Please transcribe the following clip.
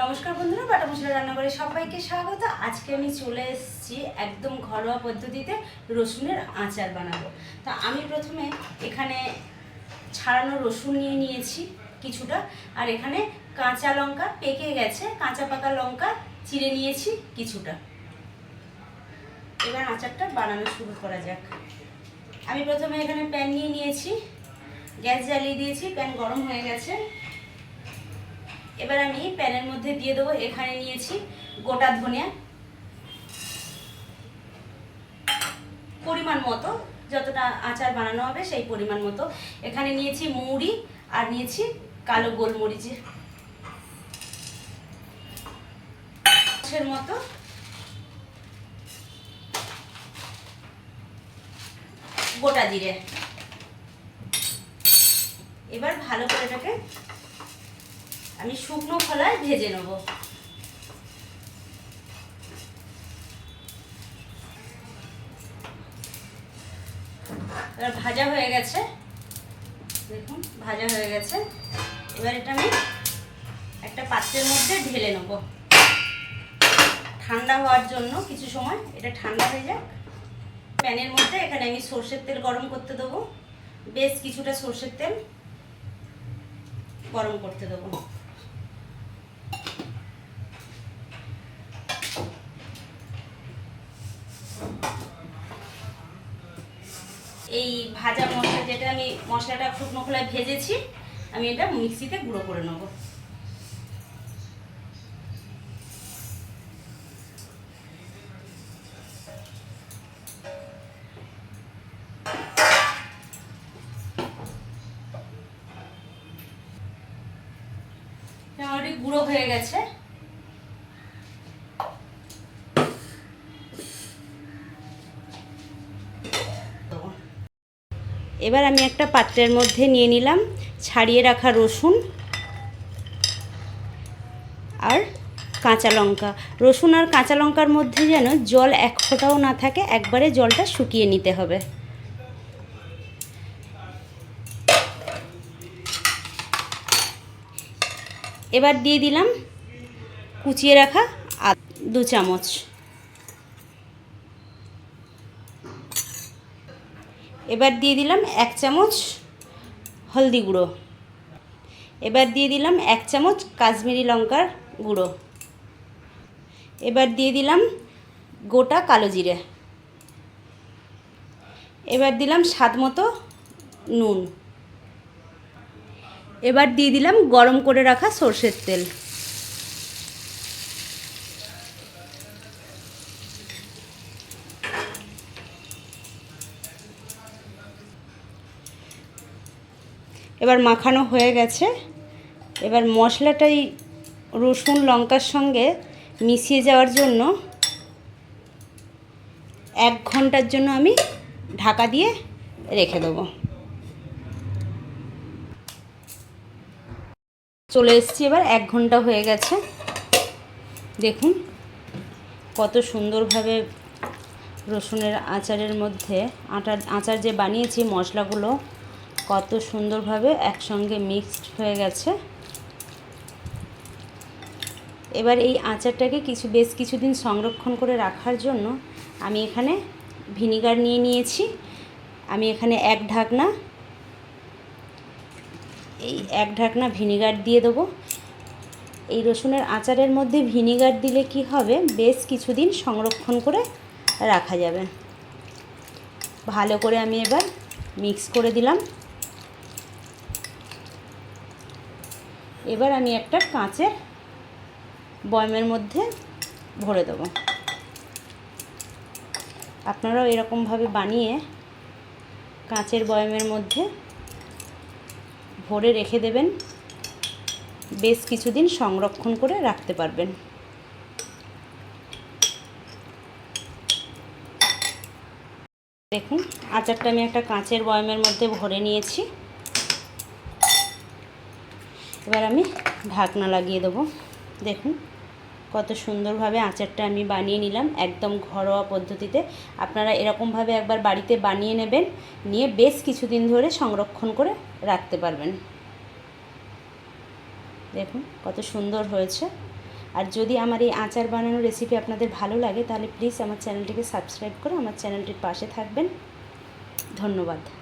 নমস্কার বন্ধুরা বাটা মশলা রান্নাঘরে সবাইকে স্বাগত। আজকে আমি চলে এসেছি একদম ঘরোয়া পদ্ধতিতে রসুনের আচার বানাবো। তা আমি প্রথমে এখানে ছাড়ানো রসুন নিয়ে নিয়েছি কিছুটা, আর এখানে কাঁচা লঙ্কা পেকে গেছে, কাঁচা পাকা লঙ্কা চিড়ে নিয়েছি কিছুটা। এবার আচারটা বানানো শুরু করা যাক। আমি প্রথমে এখানে প্যান নিয়ে নিয়েছি, গ্যাস জ্বালিয়ে দিয়েছি, প্যান গরম হয়ে গেছে। এবার আমি প্যানের মধ্যে দিয়ে দেবো, এখানে নিয়েছি গোটা ধনিয়া। পরিমাণ মতো, যতটা আচার বানানো হবে সেই পরিমাণ মতো। এখানে নিয়েছি মৌরি আর নিয়েছি কালো গোলমরিচের মতো। গোটা জিরে। এবার ভালো করে এটাকে আমি শুকনো খোলায় ভেজে নেব। এবার ভাজা হয়ে গেছে। দেখুন, ভাজা হয়ে গেছে। এবার এটা আমি একটা পাত্রের মধ্যে ঢেলে নেব। ঠান্ডা হওয়ার জন্য কিছু সময় এটা ঠান্ডা হয়ে যাক। প্যানের মধ্যে এখানে আমি সর্ষের তেল গরম করতে দেবো। বেশ কিছুটা সর্ষের তেল গরম করতে দেবো। এই ভাজা মশলা, যেটা আমি মশলাটা শুকনো খোলায় ভেজেছি, আমি এটা মিক্সিতে গুঁড়ো করে নেব। গুঁড়ো হয়ে গেছে। এবার আমি একটা পাত্রের মধ্যে নিয়ে নিলাম, ছাড়িয়ে রাখা রসুন আর কাঁচা লঙ্কা। রসুন আর কাঁচা লঙ্কার মধ্যে যেন জল এক ফোঁটাও না থাকে, একবারে জলটা শুকিয়ে নিতে হবে। এবার দিয়ে দিলাম কুচিয়ে রাখা দু চামচ। এবার দিয়ে দিলাম এক চামচ হলদি গুঁড়ো। এবার দিয়ে দিলাম এক চামচ কাশ্মীরি লঙ্কার গুঁড়ো। এবার দিয়ে দিলাম গোটা কালো জিরে। এবার দিলাম স্বাদ মতো নুন। এবার দিয়ে দিলাম গরম করে রাখা সর্ষের তেল। এবার মাখানো হয়ে গেছে। এবার মশলাটাই রসুন, লঙ্কার সঙ্গে মিশিয়ে যাওয়ার জন্য এক ঘণ্টার জন্য আমি ঢাকা দিয়ে রেখে দেবো। চলে এসছি এবার, এক ঘণ্টা হয়ে গেছে। দেখুন কত সুন্দরভাবে রসুনের আচারের মধ্যে আটার আচার যে বানিয়েছি মশলাগুলো কত সুন্দরভাবে একসঙ্গে মিক্সড হয়ে গেছে। এবার এই আচারটাকে কিছু, বেশ কিছুদিন সংরক্ষণ করে রাখার জন্য আমি এখানে ভিনিগার নিয়ে নিয়েছি। আমি এখানে এক ঢাকনা, এই এক ঢাকনা ভিনিগার দিয়ে দেবো। এই রসুনের আচারের মধ্যে ভিনিগার দিলে কি হবে? বেশ কিছুদিন সংরক্ষণ করে রাখা যাবে। ভালো করে আমি এবার মিক্স করে দিলাম। এবার আমি একটা কাঁচের বয়মের মধ্যে ভরে দেবো। আপনারাও এরকমভাবে বানিয়ে কাঁচের বয়মের মধ্যে ভরে রেখে দেবেন। বেশ কিছুদিন সংরক্ষণ করে রাখতে পারবেন। দেখুন, আচারটা আমি একটা কাঁচের বয়মের মধ্যে ভরে নিয়েছি। এবার আমি ঢাকনা লাগিয়ে দেবো। দেখুন কত সুন্দরভাবে আচারটা আমি বানিয়ে নিলাম একদম ঘরোয়া পদ্ধতিতে। আপনারা এরকমভাবে একবার বাড়িতে বানিয়ে নেবেন, নিয়ে বেশ কিছুদিন ধরে সংরক্ষণ করে রাখতে পারবেন। দেখুন কত সুন্দর হয়েছে। আর যদি আমার এই আচার বানানোর রেসিপি আপনাদের ভালো লাগে, তাহলে প্লিজ আমার চ্যানেলটিকে সাবস্ক্রাইব করে আমার চ্যানেলটির পাশে থাকবেন। ধন্যবাদ।